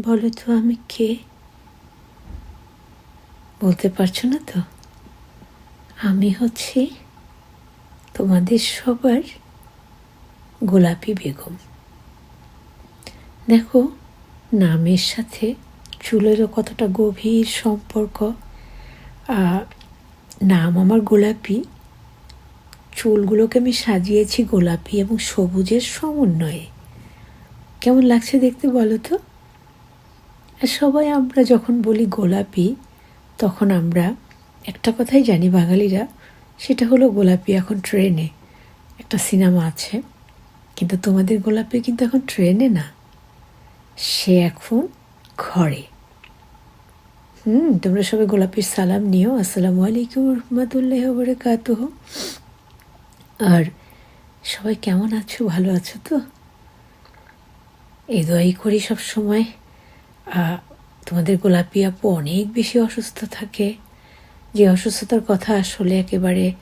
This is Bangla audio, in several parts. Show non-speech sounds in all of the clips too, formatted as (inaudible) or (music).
বলো তো, আমি কে? বলতে পারছ না তো? আমি হচ্ছি তোমাদের সবার গোলাপি বেগম। দেখো, নামের সাথে চুলেরও কতটা গভীর সম্পর্ক। নাম আমার গোলাপি। চুলগুলোকে আমি সাজিয়েছি গোলাপি এবং সবুজের সমন্বয়ে। কেমন লাগছে দেখতে বলো তো? সবাই আমরা যখন বলি গোলাপি, তখন আমরা একটা কথাই জানি বাঙালিরা, সেটা হলো গোলাপি এখন ট্রেনে একটা সিনেমা আছে, কিন্তু তোমাদের গোলাপি কিন্তু এখন ট্রেনে না। সে এখন ঘরে। হুম, তোমরা সবাই গোলাপির সালাম নিও। আসসালামু আলাইকুম রহমতুল্লাহ বরকাতুহ আর সবাই কেমন আছো? ভালো আছো তো? এই দোয়াই করি সব সময় তোমাদের গোলাপি আপু অনেক বেশি অসুস্থ থাকে। যে অসুস্থতার কথা আসলে একেবারে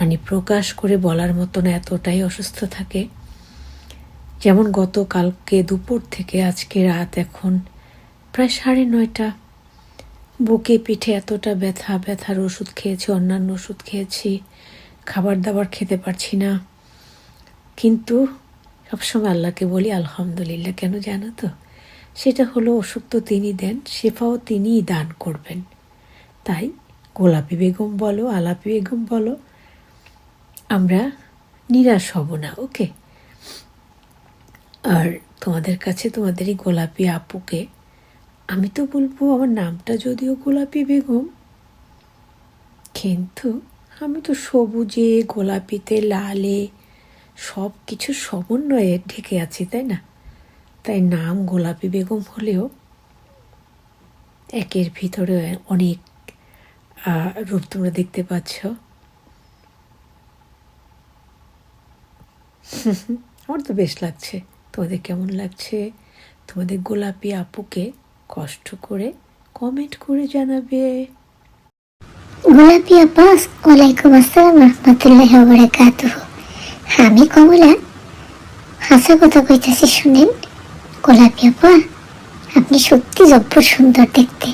মানে প্রকাশ করে বলার মতো না এতটাই অসুস্থ থাকে। যেমন গতকালকে দুপুর থেকে আজকে রাত এখন প্রায় সাড়ে নয়টা। বুকে, পিঠে এতটা ব্যথা, ব্যথার ওষুধ খেয়েছি, অন্যান্য ওষুধ খেয়েছি খাবার দাবার খেতে পারছি না। কিন্তু সবসময় আল্লাহকে বলি, আলহামদুলিল্লাহ, কেন জানো তো? সেটা হলো অসুখ তো তিনি দেন, শেফাও তিনিই দান করবেন। তাই গোলাপি বেগম বলো, আলাপি বেগম বলো, আমরা নিরাশ হব না, ওকে? আর তোমাদের কাছে তোমাদের এই গোলাপি আপুকে, আমি তো বলব আমার নামটা যদিও গোলাপি বেগম, কিন্তু আমি তো সবুজে, গোলাপিতে, লালে সব কিছু সমন্বয়ে ঢেকে আছি, তাই না? তাই নাম গোলাপি বেগম হলেও একের ভিতরে অনেক রূপ তোমরা দেখতে পাচ্ছ। আমার তো বেশ লাগছে। তোমাদের কেমন লাগছে? তোমাদের গোলাপি আপুকে কষ্ট করে কমেন্ট করে জানাবে। গোলাপি আব্বাস ওয়ালাইকুম আসসালাম রহমতুল্লাহ আমি কমলা। হাসা কথা কইতাছি শুনেন। গোলাপি আপা আপনি সত্যি জব্বর সুন্দর দেখতে।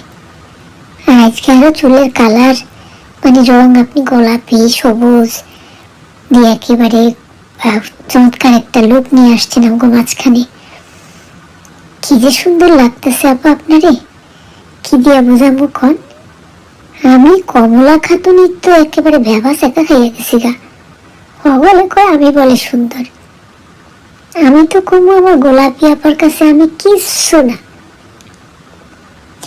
আর আজকে আরও চুলের কালার মানে রং আপনি গোলাপি, সবুজ, দিয়ে একেবারে চমৎকার একটা লুক নিয়ে আসছেন আমাকে মাঝখানে। কি যে সুন্দর লাগতেছে আপা আপনারে। কি দিয়া বোঝাবো কন? আমি কমলা খাতুনি তো একেবারে ভেবা সেকা খাইয়া গেছি গা। ও বলে কয় আমি বলে সুন্দর। আমি তো কমু আমার গোলাপি আপার কাছে, আমি কিচ্ছু না।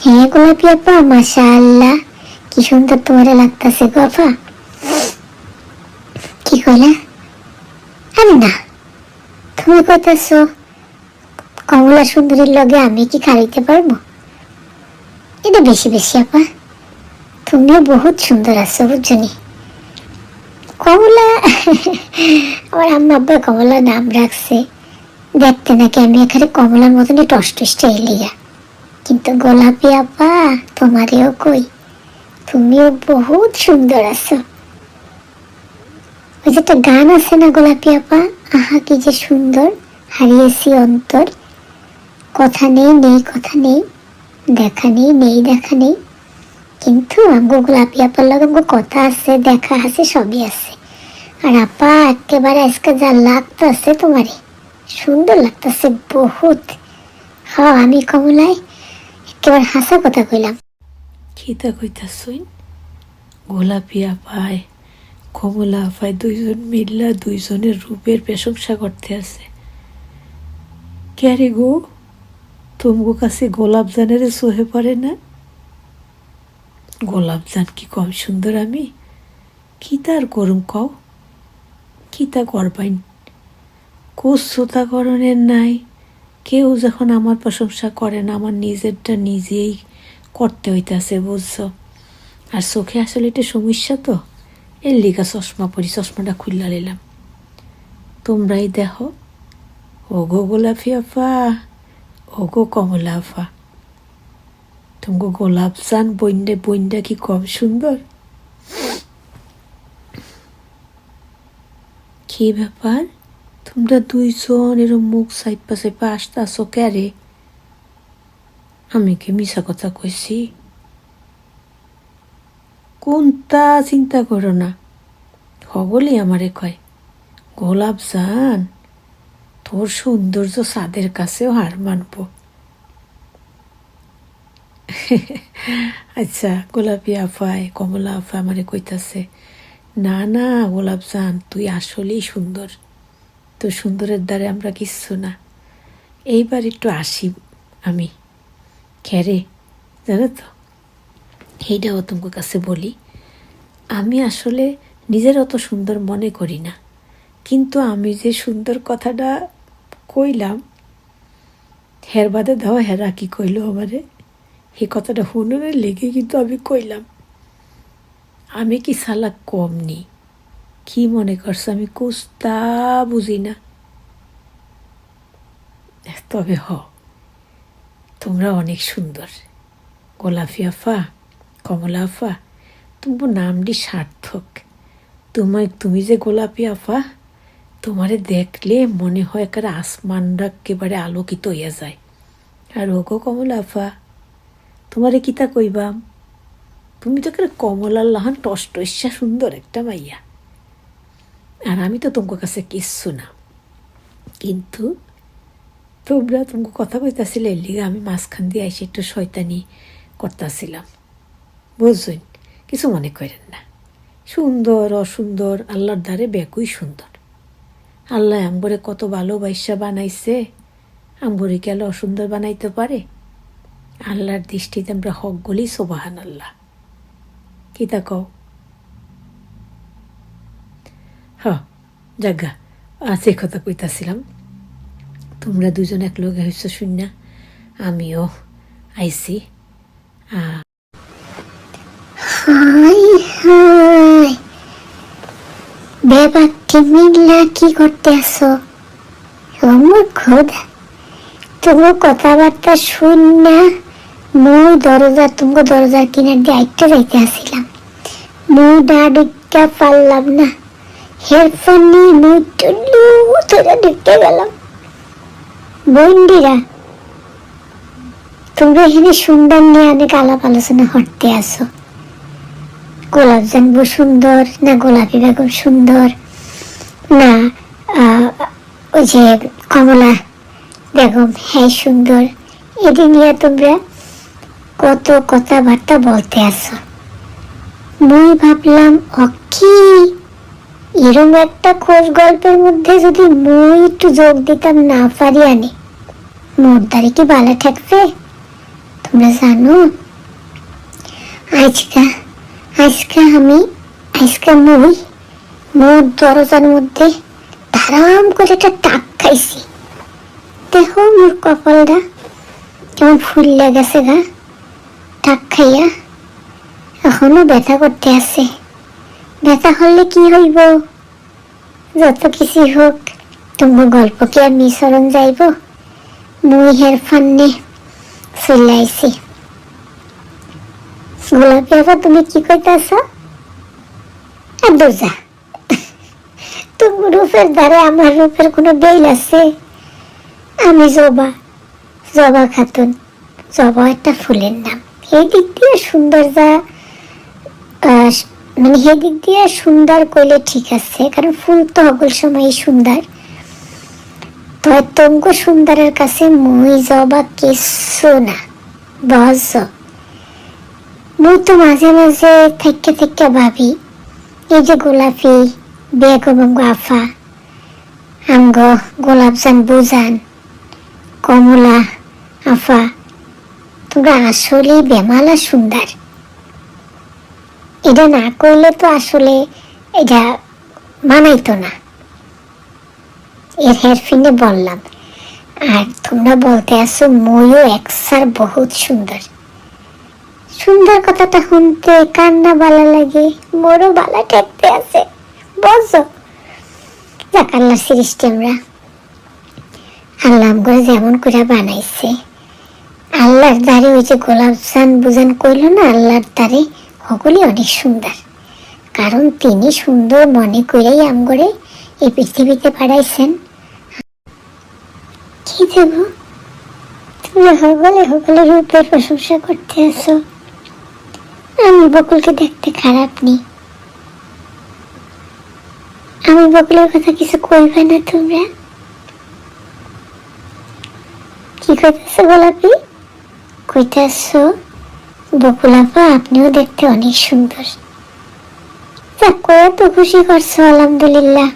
হ্যাঁ গোলাপি আপা মাসা আল্লাহ কি সুন্দর তোমারে লাগতাছে গো আপা। কি কইলা? আমি না। তুমি কইতাছ, কমলা সুন্দরীর লগে আমি কি খাইতে পারব? এটা বেশি বেশি আপা। তুমিও বহুত সুন্দর আছো, বুঝছনি। কমলা, (laughs) আমার আম্মা আব্বা কমলা নাম রাখছে। দেখতে নাকি আমি এখানে কমলার মতনই টসটসটা এলিয়া। কিন্তু গোলাপি আপা তোমারেও কই? তুমিও বহুত সুন্দর আছো। ওই যে একটা গান আছে না গোলাপি আপা? আহা, কি যে সুন্দর। হারিয়েছি অন্তর। কথা নেই নেই, কথা নেই। দেখা নেই নেই, দেখা নেই। কিন্তু আমগো গোলাপি আপার লগে আমগো কথা আছে, দেখা আছে, সবই আছে। আর আপা, একেবারে আজকে যা লাগতো আছে তোমারে সুন্দর লাগতেছে বহুত। হ্যাঁ আমি কমলাই একেবারে হাসা কথা কইলাম। খিতা কইতাছইন গোলাপি আপায় কমলা আপায় দুইজন মিল্লা দুইজনের রূপের প্রশংসা করতে আছে। ক্যারে গো? তুমগো কাছে গোলাপ জানের সোহে পারে না? গোলাপ জান কি কম সুন্দর আমি? কি তার করুম কও? কি তা করবাইন কুৎসতা করণের নাই। কেউ যখন আমার প্রশংসা করে না, আমার নিজেরটা নিজেই করতে হইতাছে, বুঝছ? আর চোখে আসলে এটা সমস্যা তো? এর লিগা চশমা পরি, চশমাটা খুললা নিলাম তোমরাই দেখো। ওগো গোলাপি আফা, ওগো কমলা আফা। তোমাকে গোলাপ চান, বইন্ডে, বইন্ডা কি কম সুন্দর? কি ব্যাপার? তোমরা দুইজন এরম মুখ সাইপা আসতে আসো ক্যারে আমি কি মিশা কথা কইছি? কোনটা চিন্তা করো না, হগলি আমারে কয়, গোলাপ জান, তোর সৌন্দর্য সাদের কাছেও হার মানব। আচ্ছা গোলাপি আফায়, কমলা আফা আমারে কইতাছে, না না, গোলাপ জান, তুই আসলেই সুন্দর। তোর সুন্দরের দ্বারে আমরা কিচ্ছু না। এইবার একটু আসি আমি। খেরে, জানো তো? এইটাও তোমার কাছে বলি। আমি আসলে নিজের অত সুন্দর মনে করি না। কিন্তু আমি যে সুন্দর কথাটা কইলাম, হের বাদে দাও, হেরা কি কইলো আমারে? এই কথাটা হুনুনের লেগে কিন্তু আমি কইলাম, আমি কি সালা কম নি? কি মনে করছ? আমি কুস্তা বুঝি না তবে হ, তোমরা অনেক সুন্দর। গোলাপি আফা, কমলা আফা তোমার নামটি সার্থক। তোমায়, তুমি যে গোলাপি আফা, তোমারে দেখলে মনে হয় একেবারে আসমানটা একেবারে আলোকিত হইয়া যায়। আর ওগো কমলা আফা, তোমারে কিতা কইবাম? তুমি তো কমলার লাহান টস্টস্যা সুন্দর একটা মাইয়া। আর আমি তো তোমার কাছে কিচ্ছু না। কিন্তু তোমরা তোমাকে কথা কইতাছিলে এর লিগে আমি মাঝখান দিয়ে এসে একটু শয়তানি করতেছিলাম। বুঝছেন? কিছু মনে করেন না। সুন্দর, অসুন্দর, আল্লাহর দ্বারে বেকুই সুন্দর। আল্লাহ আম্বরে কত ভালোবাসা বানাইছে, আম্বরে গেলে অসুন্দর বানাইতে পারে? আল্লাহর দৃষ্টিতে আমরা হক হকগুলি সোবাহান আল্লাহ কি তা কও? হ, জাগা। আছে কথা কইতাছিলাম। তোমরা দুজন এক লগে হইছ শূন্য আমিও আইছি। ব্যাপারটি মিল্লা কি করতে আসো আমার খোদা। তোমার কথাবার্তা শুন না মই দরজা তোমার দরজার কিনার দিয়ে আইতে যাইতে আসিলাম। মই ঢুকতে পারলাম না। হেডফোন নিয়ে টুলু ধরে ঢুকতে গেলাম তোমরা এখানে সুন্দর নিয়ে অনেক আলাপ আলোচনা করতে আসো। গোলাপ জানব সুন্দর, না গোলাপি বেগম সুন্দর, না ওই যে কমলা বেগম হ্যাঁ সুন্দর। এটি নিয়ে তোমরা কত কথাবার্তা বলতে আসো। মই ভাবলাম ও কি এরম একটা খোঁজ গল্পের মধ্যে যদি মই একটু যোগ দিতাম না পারি আনি মোর দ্বারে কি বালা ঠেকবে? তোমরা জানো? আজকা, আজকে আমি, আজকে মই, মোর দরজার মধ্যে ধারাম করে একটা টাক খাইছি। দেখো মোর কপালটা কেমন ফুললে গেছে গা। টাক খাইয়া এখনও ব্যথা করতে আছে। ব্যথা হলে কি হইব? যত কিছু হোক, তোমার গল্প কি আর মিশরণ যাইব? মই হের ফান্নে চলে আইছি। গোলাপি আপা তুমি কি কইতাছ? দরজা তোমার রূপের দ্বারা আমার রূপের কোনো বেল আছে? আমি জবা জবা খাতুন, জবা একটা ফুলের নাম। এই দিক দিয়ে সুন্দর যা মানে সেই দিক দিয়ে সুন্দর কইলে ঠিক আছে, কারণ ফুল তো সকল সময় সুন্দর। তো তঙ্গ সুন্দরের কাছে মই জবা কিছু না, বস মুই তো মাঝে মাঝে থেকে থেকে ভাবি, এই যে গোলাপি বেগম আমগো আফা আমগো গোলাপজান বুজান, কমলা, আফা, তোমরা আসলেই বেমালা সুন্দর। এটা না করলে তো আসলে এটা মানাইতো না। এর হেরফিনে বললাম। আর তোমরা বলতে আসো ময়ও একসার বহুত সুন্দর। সুন্দর কথাটা শুনতে কান্না বালা লাগে? মোরও বালা ঠেকতে আছে। বলছো? যাক আল্লাহ সৃষ্টি আমরা। আল্লাহ করে যেমন করে বানাইছে। আল্লাহর দ্বারে ওই যে গোলাপ জান বুজান কইল না, আল্লাহর দ্বারে সকলে অনেক সুন্দর। কারণ তিনি সুন্দর মনে করেই আমগরে এই পৃথিবীতে পাঠাইছেন। কি দেব? তুমি হগলে হগলে রূপের প্রশংসা করতে আসো আমি বকুলকে দেখতে খারাপ নেই আমি বকুলের কথা কিছু কইবে না তোমরা? কি কইতেছো গোলাপি কইতেছো? বকুল আপনিও দেখতে অনেক সুন্দর। খুশি করছ, আলহামদুলিল্লাহ।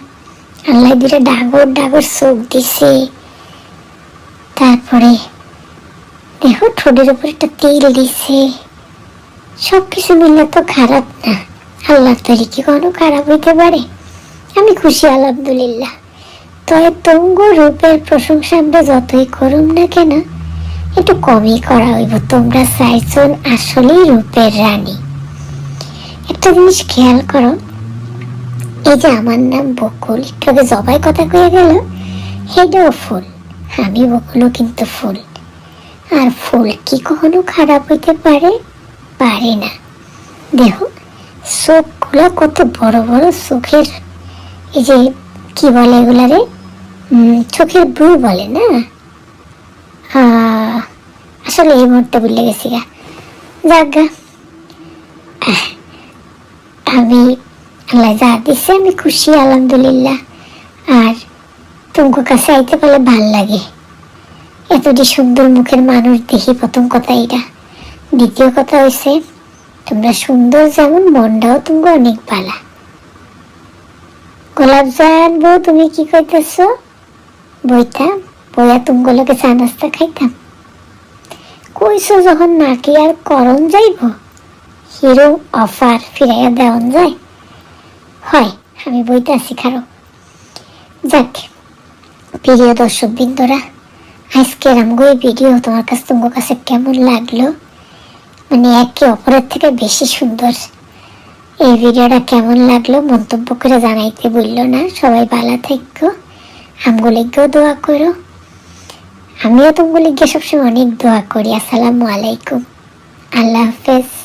আল্লাহ ডাগর ডাগর চোখ দিছে। তারপরে দেখো, ঠোঁটের উপর একটা তেল দিছে। সব কিছু মিললে তো খারাপ না। আল্লাহ তৈরি কি কোনো খারাপ হইতে পারে? আমি খুশি, আলহামদুলিল্লাহ। তবে তঙ্গ রূপের প্রশংসা আমরা যতই করুম না কেন একটু কমই করা হইব। তোমরা চারজন আসলেই রূপের রানী। একটা জিনিস খেয়াল করো এই যে আমার নাম বকুল আগে জবাই কথা কয়ে গেল সেটাও ফুল। আমি বকুলও কিন্তু ফুল। আর ফুল কি কখনো খারাপ হইতে পারে? পারে না। দেখো চোখগুলো কত বড় বড় চোখের এই যে কি বলে এগুলারে? উম, চোখের ব্রু বলে না? আসলে এই মুহূর্তে ভুলে গেছি গা। যাক গা। আমি আল্লাহ যা দিছে আমি খুশি, আলহামদুলিল্লাহ। আর তোমার কাছে আইতে পারলে ভালো লাগে। এতটি সুন্দর মুখের মানুষ দেখি প্রথম কথা এটা দ্বিতীয় কথা হয়েছে তোমরা সুন্দর যেমন, মনটাও তুমি অনেক ভালা গোলাপ জান বউ তুমি কি কইতেছ? বইতাম বইয়া তুমগুলোকে চা নাস্তা খাইতাম। কইছো যখন নাকি আর করণ যাইব? হিরো অফার ফিরাইয়া দেওয়ান যায়। হয়, আমি বইতে আছি খারো। যাক, প্রিয় দর্শক বৃন্দরা আজকের আমগো এই ভিডিও তোমার কাছে তোমার কাছে কেমন লাগল? মানে একে অপরের থেকে বেশি সুন্দর। এই ভিডিওটা কেমন লাগল মন্তব্য করে জানাইতে বলল না। সবাই ভালো থাকো। আমগুলিকেও দোয়া করো। আমিও তোমাগুলিকে সবসময় অনেক দোয়া করি। আসসালামু আলাইকুম। আল্লাহ হাফেজ।